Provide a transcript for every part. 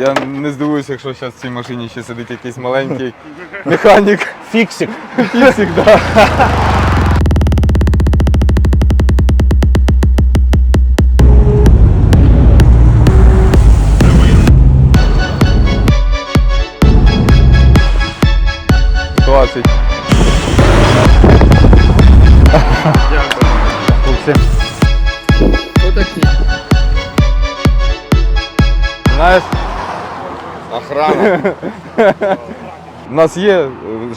Я не здивуюся, якщо зараз в цій машині ще сидить якийсь маленький механік. Фіксик. Фіксик, да. Двадцять. Охрана. У нас є е,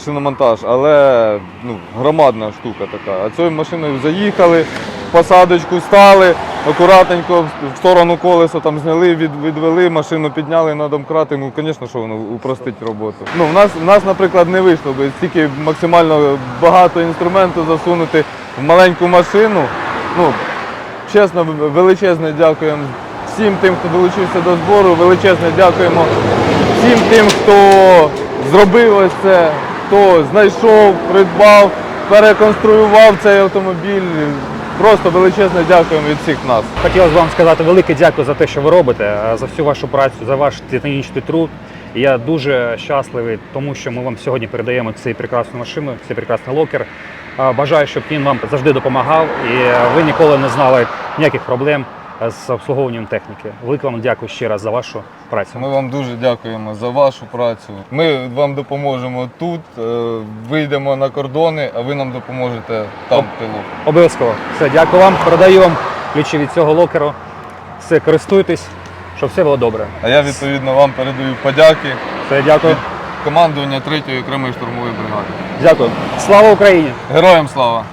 шиномонтаж, але ну, громадна штука така. А цією машиною заїхали, посадочку стали, акуратненько в сторону колеса там зняли, від, відвели, машину підняли на домкрати. Ну, звісно, що воно упростить роботу. Ну, в нас, в нас, наприклад, не вийшло би стільки максимально багато інструменту засунути в маленьку машину. Ну, Чесно, величезне дякуємо всім тим, хто долучився до збору. Величезне дякуємо всім тим, хто зробив ось це, хто знайшов, придбав, переконструював цей автомобіль. Просто величезне дякуємо від всіх нас. Хотілося б вам сказати велике дякую за те, що ви робите, е, за всю вашу працю, за ваш титанічний труд. Я дуже щасливий, тому що ми вам сьогодні передаємо цей прекрасну машину, цей прекрасний локер. Е, Бажаю, щоб він вам завжди допомагав і е, ви ніколи не знали ніяких проблем з обслуговуванням техніки. Велике вам дякую ще раз за вашу працю. Ми вам дуже дякуємо за вашу працю. Ми вам допоможемо тут, е, вийдемо на кордони, а ви нам допоможете там в тилу. Обов'язково. Все, дякую вам. Передаю вам ключі від цього локеру. Все, користуйтесь, щоб все було добре. А я відповідно вам передаю подяки Все, дякую. командування 3-ї окремої штурмової бригади. Дякую. Слава Україні! Героям слава!